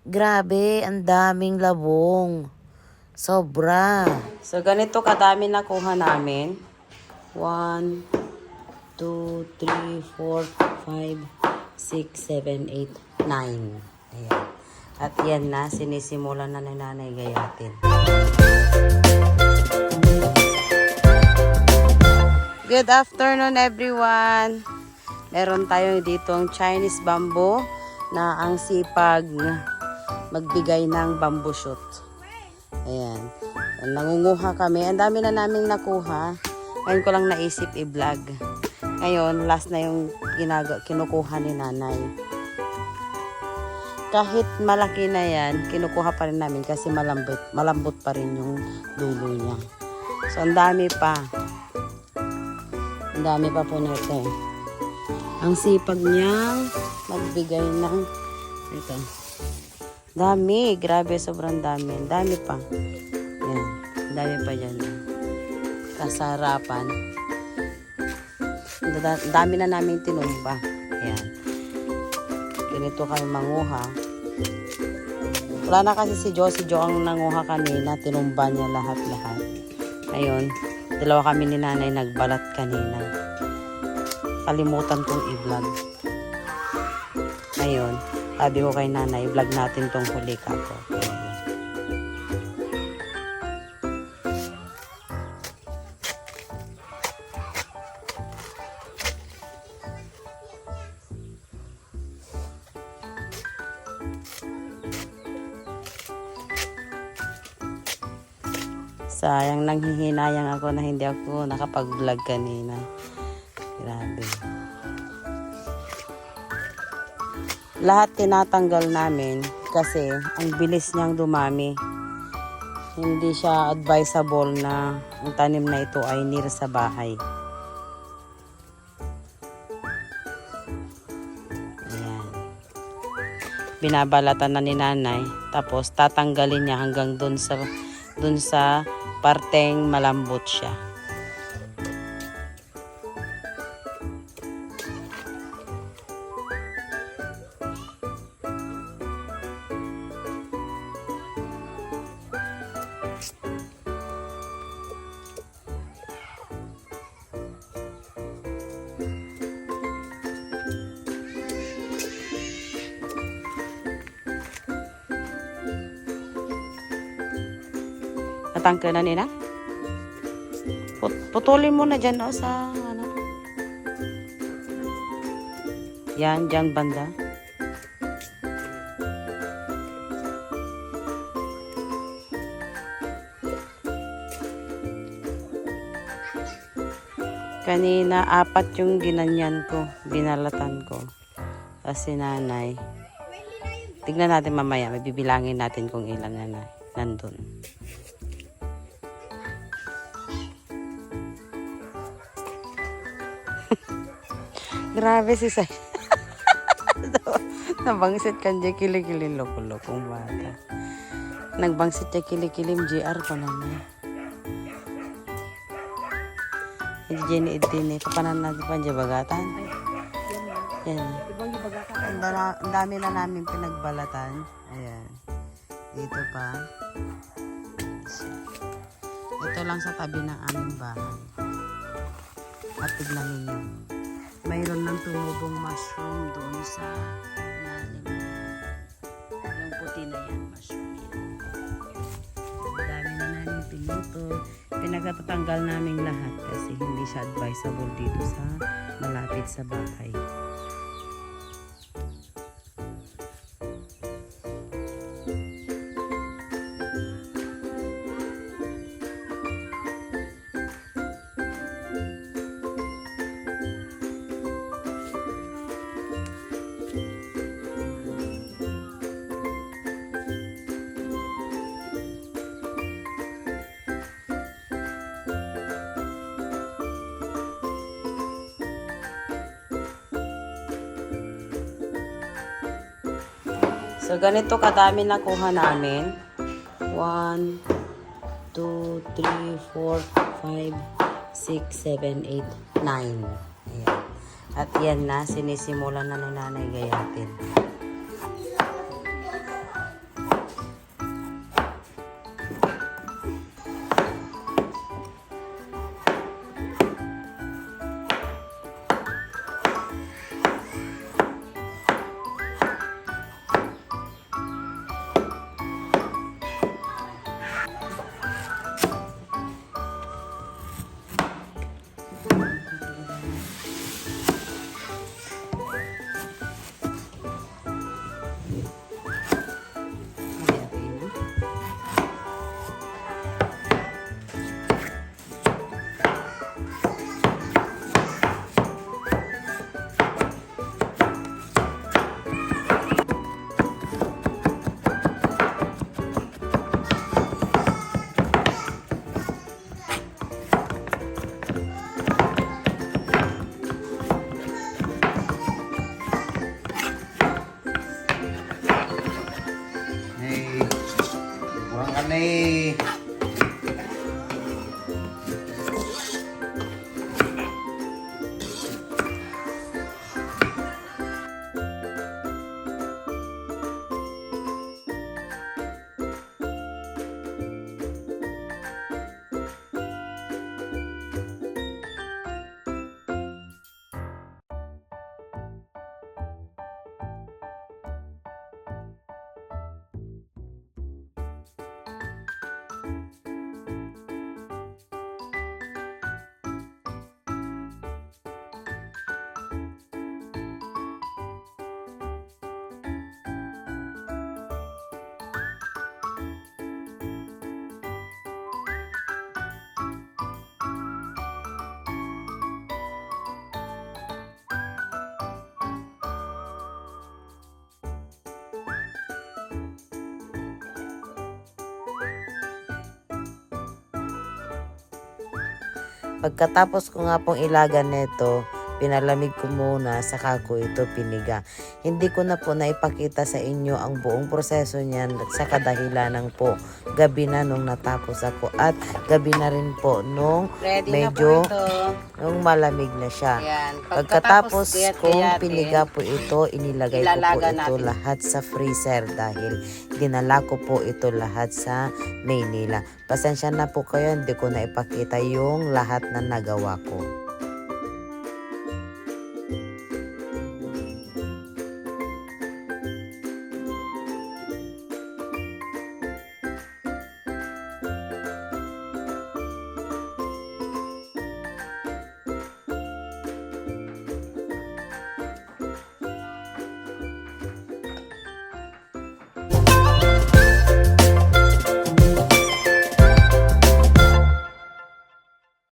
Grabe, ang daming labong. Sobra. So, ganito kadami nakuha namin. 1, 2, 3, 4, 5, 6, 7, 8, 9. Ayan. At yan na, sinisimulan na ni Nanay gayatin. Good afternoon everyone! Meron tayo ditong Chinese bamboo na ang sipag magbigay ng bamboo shoot. Ayan. Nangunguha kami. Ang dami na naming nakuha. Ngayon ko lang naisip i-vlog. Ngayon, last na yung ginaga, kinukuha ni nanay. Kahit malaki na yan, kinukuha pa rin namin kasi malambot, malambot pa rin yung dulo niya. So, ang dami pa. Ang dami pa po nito. Ang sipag niyang magbigay ng ito. Dami, grabe, sobrang dami. Dami pa. Yan, dami pa dyan. Kasarapan. Dami na namin tinumba. Ayan. Ganito kami manguha. Wala na kasi si Jo. Si Jo ang nanguha kanina. Tinumba niya lahat-lahat. Ayun. Dalawa kami ni nanay nagbalat kanina. Kalimutan kong i-vlog. Ayun. Sabi ko kay nanay, vlog natin tong huli kako. Ayun. Sayang nanghihinayang ako na hindi ako nakapag-vlog kanina. Grabe. Lahat tinatanggal namin kasi ang bilis niyang dumami. Hindi siya advisable na ang tanim na ito ay near sa bahay. Ayan. Binabalatan na ni nanay. Tapos tatanggalin niya hanggang dun sa dun sa parteng malambot siya. Natangke na nila? Put putulin mo na dyan o sa ano. Yan, dyan banda. Kanina, apat yung ginanyan ko, binalatan ko. Kasi nanay. Tignan natin mamaya, may bibilangin natin kung ilan na, na nandun. Grabe si Sai. Nabangsit kan dyan kilikili loko-lokong bata. Nagbangsit niya kilikilim GR ko na niya. Hindi dyan itini. Papanan natin pa dyan bagatan. Yan. Ang dami na namin pinagbalatan. Ayan. Dito pa. Ito lang sa tabi ng aming bahay. At tignan ninyo. Mayroon ng tumubong mushroom doon sa ilalim. Yung puti na yan, mushroom yan. Dami na namin pinuto. Pinagtatanggal namin lahat kasi hindi siya advisable dito sa malapit sa bahay. So, ganito kadami nakuha namin. 1, 2, 3, 4, 5, 6, 7, 8, 9. Ayan. At yan na, sinisimulan na ni nanay gayatin. Pagkatapos ko nga pong ilagan nito, pinalamig ko muna, saka ko ito piniga. Hindi ko na po naipakita sa inyo ang buong proseso niyan sa kadahilanan po. Gabi na nung natapos ako at gabi na rin po nung Ready Medyo- nung malamig na siya. Ayan. Pagkatapos kong gayat-gayatin, piniga po ito, inilagay ko po Ilalaga ito natin. lahat sa freezer dahil dinala ko po ito lahat sa Maynila. Pasensya na po kayo, hindi ko na ipakita yung lahat na nagawa ko.